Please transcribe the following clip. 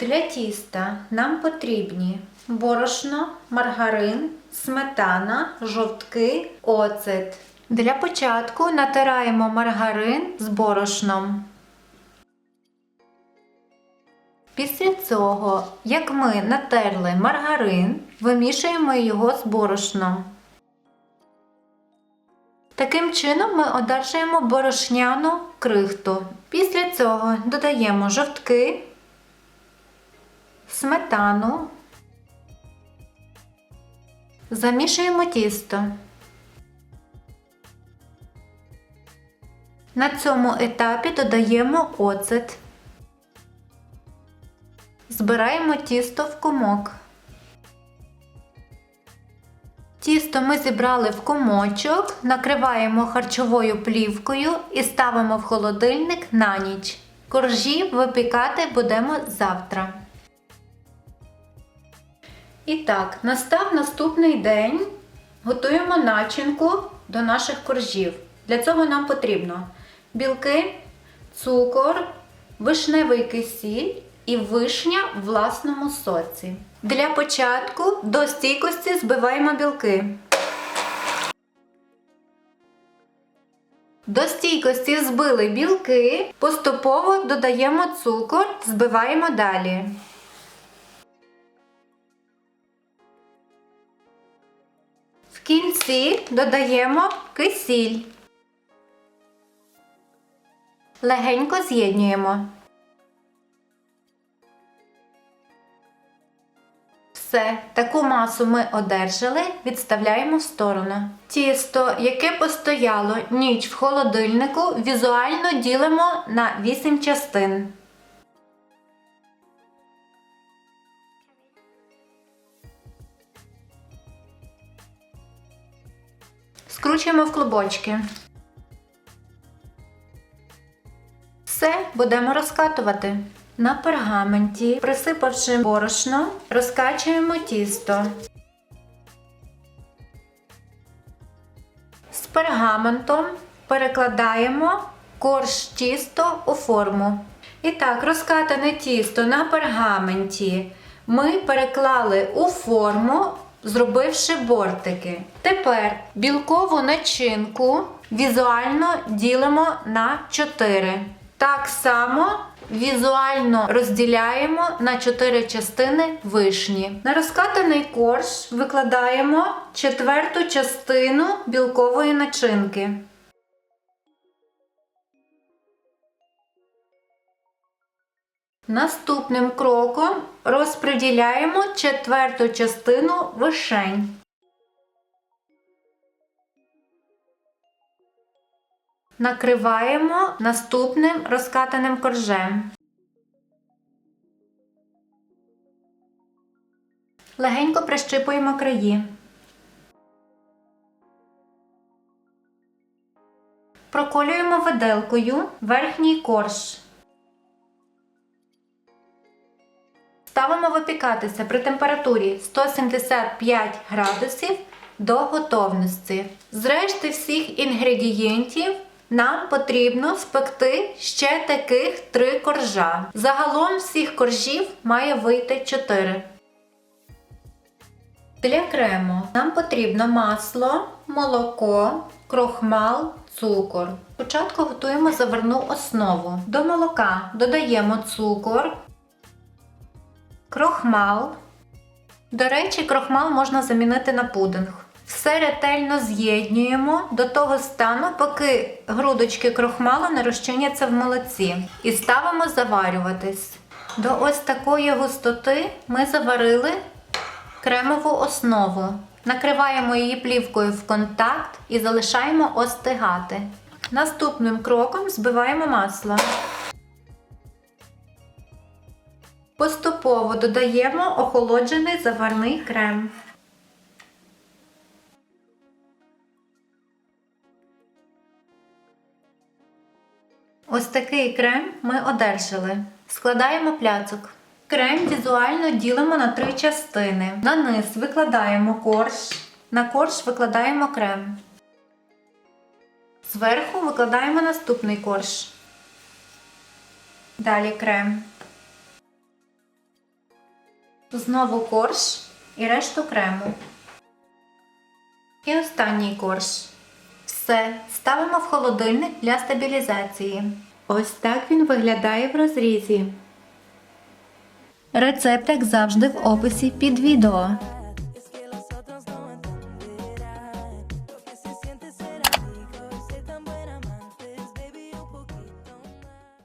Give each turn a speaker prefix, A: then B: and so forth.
A: Для тіста нам потрібні борошно, маргарин, сметана, жовтки, оцет. Для початку натираємо маргарин з борошном. Після цього, як ми натерли маргарин, вимішуємо його з борошном. Таким чином ми одержуємо борошняну крихту. Після цього додаємо жовтки, сметану, замішуємо тісто. На цьому етапі додаємо оцет. Збираємо тісто в комок. Тісто ми зібрали в комочок, накриваємо харчовою плівкою і ставимо в холодильник на ніч. Коржі випікати будемо завтра. І так, настав наступний день. Готуємо начинку до наших коржів. Для цього нам потрібно білки, цукор, вишневий кисіль і вишня в власному соці. Для початку до стійкості збиваємо білки. До стійкості збили білки, поступово додаємо цукор, збиваємо далі. Кінці додаємо кисіль. Легенько з'єднуємо. Все, таку масу ми одержали, відставляємо в сторону. Тісто, яке постояло ніч в холодильнику, візуально ділимо на 8 частин. Скручуємо в клубочки. Все будемо розкатувати. На пергаменті, присипавши борошно, розкачуємо тісто. З пергаментом перекладаємо корж тісто у форму. І так, розкатане тісто на пергаменті ми переклали у форму, зробивши бортики. Тепер білкову начинку візуально ділимо на 4. Так само візуально розділяємо на 4 частини вишні. На розкатаний корж викладаємо четверту частину білкової начинки. Наступним кроком розподіляємо четверту частину вишень. Накриваємо наступним розкатаним коржем. Легенько прищипуємо краї. Проколюємо виделкою верхній корж. Ставимо випікатися при температурі 175 градусів до готовності. З решти всіх інгредієнтів нам потрібно спекти ще таких 3 коржа. Загалом всіх коржів має вийти 4. Для крему нам потрібно масло, молоко, крохмал, цукор. Спочатку готуємо заварну основу. До молока додаємо цукор, крохмал. До речі, крохмал можна замінити на пудинг. Все ретельно з'єднуємо до того стану, поки грудочки крохмалу не розчиняться в молоці. І ставимо заварюватись. До ось такої густоти ми заварили кремову основу. Накриваємо її плівкою в контакт і залишаємо остигати. Наступним кроком збиваємо масло. Поступово додаємо охолоджений заварний крем. Ось такий крем ми одержали. Складаємо пляцок. Крем візуально ділимо на три частини. На низ викладаємо корж, на корж викладаємо крем. Зверху викладаємо наступний корж. Далі крем. Знову корж і решту крему. І останній корж. Все, ставимо в холодильник для стабілізації. Ось так він виглядає в розрізі. Рецепт, як завжди, в описі під відео.